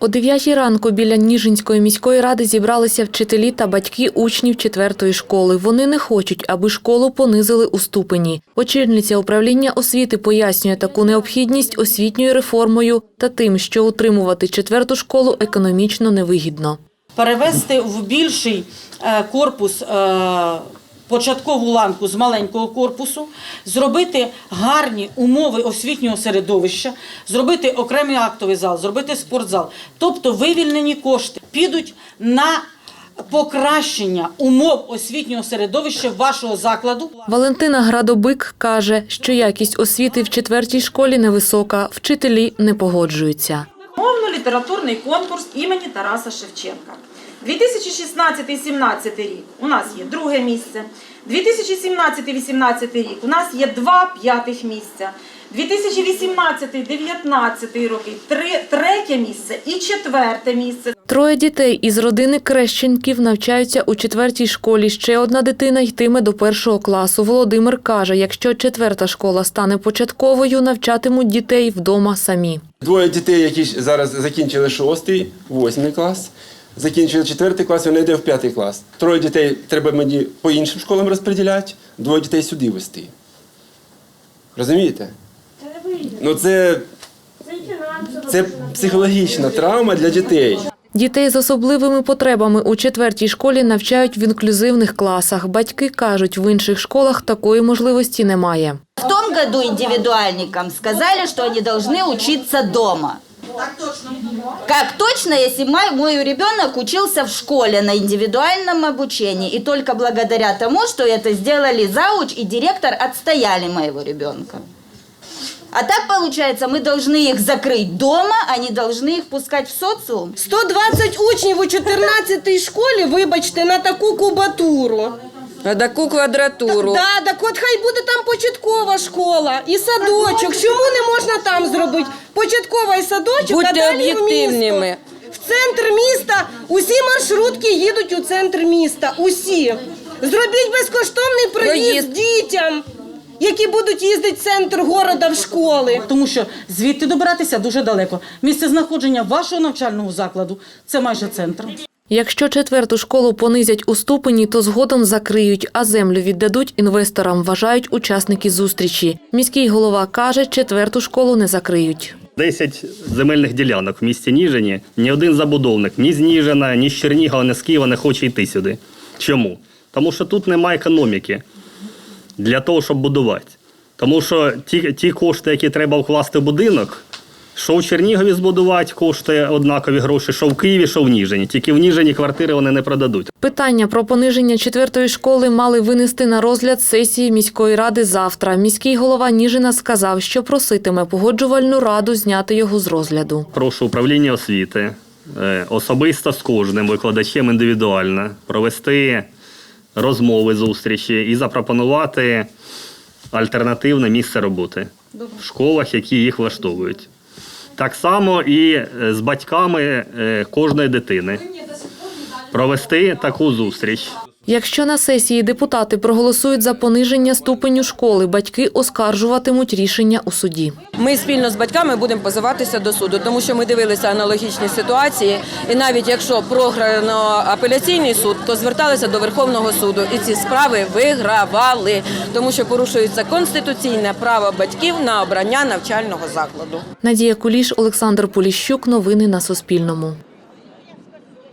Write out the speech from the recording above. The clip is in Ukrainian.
О 9 ранку біля Ніжинської міської ради зібралися вчителі та батьки учнів четвертої школи. Вони не хочуть, аби школу понизили у ступені. Очільниця управління освіти пояснює таку необхідність освітньою реформою та тим, що утримувати четверту школу економічно невигідно. перевести в більший е, корпус е, початкову ланку з маленького корпусу, зробити гарні умови освітнього середовища, зробити окремий актовий зал, зробити спортзал. Тобто вивільнені кошти підуть на покращення умов освітнього середовища вашого закладу. Валентина Градобик каже, що якість освіти в четвертій школі невисока, вчителі не погоджуються. Мовно-літературний конкурс імені Тараса Шевченка. 2016-17 рік у нас є друге місце. 2017-18 рік у нас є два п'ятих місця. 2018-19 роки три, третє місце і четверте місце. Троє дітей із родини Крещенків навчаються у четвертій школі. Ще одна дитина йтиме до першого класу. Володимир каже, якщо четверта школа стане початковою, навчатимуть дітей вдома самі. Двоє дітей, які зараз закінчили шостий, восьмий клас, закінчили четвертий клас, вони йде в п'ятий клас. Троє дітей треба мені по іншим школам розподіляти, двоє дітей сюди вести. Розумієте? Ну це, це психологічна травма для дітей. Дітей з особливими потребами у четвертій школі навчають в інклюзивних класах. Батьки кажуть, в інших школах такої можливості немає. В том году индивидуальникам сказали, что они должны учиться дома. Как точно, если мой, мой ребенок учился в школе на индивидуальном обучении, и только благодаря тому, что это сделали зауч и директор, отстояли моего ребенка. А так получается, мы должны их закрыть дома, а не должны их пускать в социум. 120 учнів у 14 школі, вибачте, на таку кубатуру. На таку квадратуру. Да, так от хай буде там початкова школа і садочок. Чому не можна там зробити? Початкова і садочок, а Будьте далі в місто. об'єктивними. В центр міста усі маршрутки їдуть у центр міста. Усі. Зробіть безкоштовний проїзд Проїзд. дітям, які будуть їздити в центр города в школи. Тому що звідти добиратися дуже далеко. Місце знаходження вашого навчального закладу це майже центр. Якщо четверту школу понизять у ступені, то згодом закриють, а землю віддадуть інвесторам, вважають учасники зустрічі. Міський голова каже, четверту школу не закриють. 10 земельних ділянок в місті Ніжині. Ні один забудовник ні з Ніжина, ні з Чернігова, ні з Києва не хоче йти сюди. Чому? Тому що тут немає економіки для того, щоб будувати. Тому що ті, ті кошти, які треба вкласти в будинок, що в Чернігові збудувати, коштує однакові гроші, що в Києві, що в Ніжині. Тільки в Ніжині квартири вони не продадуть. Питання про пониження четвертої школи мали винести на розгляд сесії міської ради завтра. Міський голова Ніжина сказав, що проситиме погоджувальну раду зняти його з розгляду. Прошу управління освіти е, особисто з кожним викладачем індивідуально провести розмови, зустрічі і запропонувати альтернативне місце роботи в школах, які їх влаштовують. Так само і е, з батьками е, кожної дитини провести таку зустріч. Якщо на сесії депутати проголосують за пониження ступеню школи, батьки оскаржуватимуть рішення у суді. Ми спільно з батьками будемо позиватися до суду, тому що ми дивилися аналогічні ситуації. І навіть якщо програно апеляційний суд, то зверталися до Верховного суду, і ці справи вигравали, тому що порушується конституційне право батьків на обрання навчального закладу. Надія Куліш, Олександр Поліщук. Новини на Суспільному.